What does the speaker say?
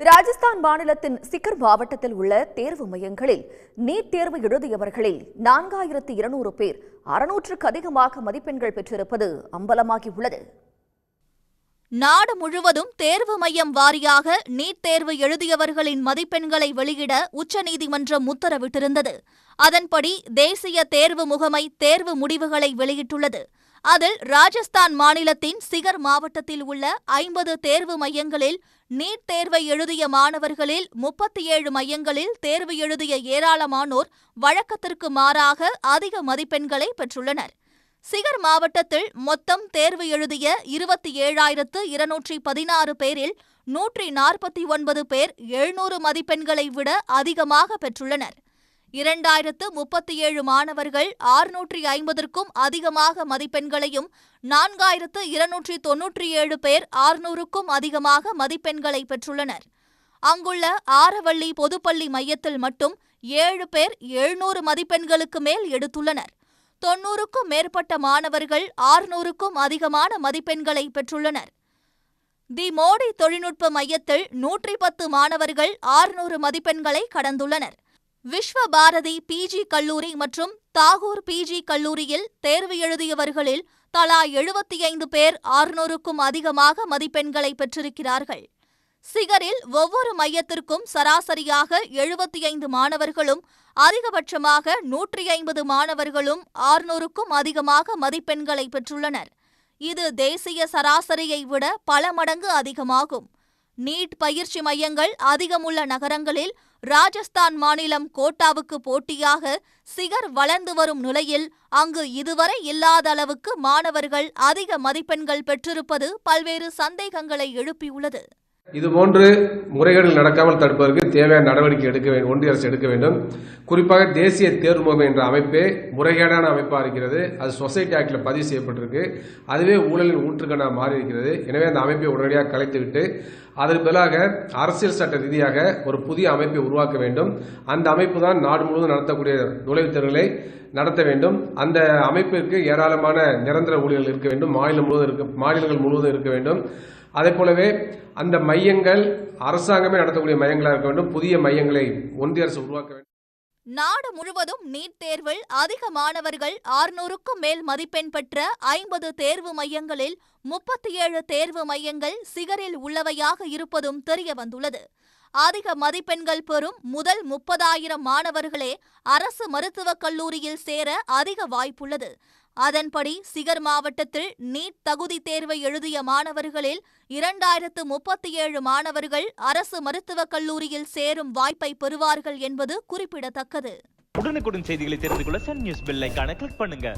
ராஜஸ்தான் மாநிலத்தின் சிக்கர் மாவட்டத்தில் உள்ள தேர்வு மையங்களில் நீட் தேர்வு எழுதியவர்களில் நான்காயிரத்து இருநூறு பேர் அறுநூற்றுக்கு அதிகமாக மதிப்பெண்கள் பெற்றிருப்பது அம்பலமாகியுள்ளது. நாடு முழுவதும் தேர்வு மையம் வாரியாக நீட் தேர்வு எழுதியவர்களின் மதிப்பெண்களை வெளியிட உச்சநீதிமன்றம் உத்தரவிட்டிருந்தது. அதன்படி தேசிய தேர்வு முகமை தேர்வு முடிவுகளை வெளியிட்டுள்ளது. அதில் ராஜஸ்தான் மாநிலத்தின் சிகர் மாவட்டத்தில் உள்ள ஐம்பது தேர்வு மையங்களில் நீட் தேர்வை எழுதிய மாணவர்களில் முப்பத்தி ஏழு மையங்களில் தேர்வு எழுதிய ஏராளமானோர் வழக்கத்திற்கு மாறாக அதிக மதிப்பெண்களை பெற்றுள்ளனர். சிகர் மாவட்டத்தில் மொத்தம் தேர்வு எழுதிய இருபத்தி ஏழாயிரத்து இருநூற்றி பதினாறு பேரில் நூற்றி நாற்பத்தி ஒன்பது பேர் எழுநூறு மதிப்பெண்களை விட அதிகமாக பெற்றுள்ளனர். இரண்டாயிரத்து முப்பத்தி ஏழு மாணவர்கள் ஆறுநூற்றி ஐம்பதற்கும் அதிகமாக மதிப்பெண்களையும் நான்காயிரத்து இருநூற்றி தொன்னூற்றி ஏழு பேர் ஆறுநூறுக்கும் அதிகமாக மதிப்பெண்களை பெற்றுள்ளனர். அங்குள்ள ஆரவள்ளி பொதுப்பள்ளி மையத்தில் மட்டும் ஏழு பேர் எழுநூறு மதிப்பெண்களுக்கு மேல் எடுத்துள்ளனர். தொன்னூறுக்கும் மேற்பட்ட மாணவர்கள் ஆறுநூறுக்கும் அதிகமான மதிப்பெண்களை பெற்றுள்ளனர். தி மோடி தொழில்நுட்ப மையத்தில் நூற்றி பத்து மாணவர்கள் ஆறுநூறு மதிப்பெண்களை கடந்துள்ளனர். விஸ்வ பாரதி பிஜி கல்லூரி மற்றும் தாகூர் பிஜி கல்லூரியில் தேர்வு எழுதியவர்களில் தலா எழுபத்தி ஐந்து பேர் ஆறுநூறுக்கும் அதிகமாக மதிப்பெண்களை பெற்றிருக்கிறார்கள். சிகரில் ஒவ்வொரு மையத்திற்கும் சராசரியாக எழுபத்தி ஐந்து மாணவர்களும் அதிகபட்சமாக நூற்றி ஐம்பது மாணவர்களும் ஆறுநூறுக்கும் அதிகமாக மதிப்பெண்களை பெற்றுள்ளனர். இது தேசிய சராசரியை விட பல மடங்கு அதிகமாகும். நீட் பயிற்சி மையங்கள் அதிகமுள்ள நகரங்களில் ராஜஸ்தான் மாநிலம் கோட்டாவுக்கு போட்டியாக சிகர் வளர்ந்து வரும் நிலையில் அங்கு இதுவரை இல்லாத அளவுக்கு மாணவர்கள் அதிக மதிப்பெண்கள் பெற்றிருப்பது பல்வேறு சந்தேகங்களை எழுப்பியுள்ளது. இதுபோன்று முறைகேடுகள் நடக்காமல் தடுப்பதற்கு தேவையான நடவடிக்கை எடுக்க வேண்டும் ஒன்றிய அரசு எடுக்க வேண்டும். குறிப்பாக தேசிய தேர்வு முகமை என்ற அமைப்பே முறைகேடான அமைப்பாக இருக்கிறது. அது சொசைட்டி ஆக்டில் பதிவு செய்யப்பட்டிருக்கு. அதுவே ஊழலின் ஊற்றுக்கண்ணாக மாறி இருக்கிறது எனவே அந்த அமைப்பை உடனடியாக கலைத்துவிட்டு அதற்கு பதிலாக அரசியல் சட்ட ரீதியாக ஒரு புதிய அமைப்பை உருவாக்க வேண்டும். அந்த அமைப்பு தான் நாடு முழுவதும் நடத்தக்கூடிய நுழைவுத் தேர்வுகளை நடத்த வேண்டும். அந்த அமைப்பிற்கு ஏராளமான நிரந்தர ஊழியர்கள் இருக்க வேண்டும். மாநிலம் முழுவதும் இருக்க மாநிலங்கள் முழுவதும் இருக்க வேண்டும். அதே போலவே அந்த மையங்கள் அரசாங்கமே நடத்தக்கூடிய மையங்களாக இருக்க வேண்டும். புதிய மையங்களை ஒன்றிய அரசு உருவாக்க வேண்டும். நாடு முழுவதும் நீட் தேர்வில் அதிக மாணவர்கள் ஆறுநூறுக்கும் மேல் மதிப்பெண் பெற்ற ஐம்பது தேர்வு மையங்களில் முப்பத்தி ஏழு தேர்வு மையங்கள் சிகரில் உள்ளவையாக இருப்பதும் தெரிய வந்துள்ளது. அதிக மதிப்பெண்கள் பெறும் முதல் முப்பதாயிரம் மாணவர்களே அரசு மருத்துவக் கல்லூரியில் சேர அதிக வாய்ப்புள்ளது. அதன்படி சிகர் மாவட்டத்தில் நீட் தகுதி தேர்வை எழுதிய மாணவர்களில் இரண்டாயிரத்து முப்பத்தி ஏழு மாணவர்கள் அரசு மருத்துவக் கல்லூரியில் சேரும் வாய்ப்பை பெறுவார்கள் என்பது குறிப்பிடத்தக்கது. உடனுக்குடன் செய்திகளை தெரிந்து கொள்ள சன் நியூஸ் பெல் கிளிக் பண்ணுங்க.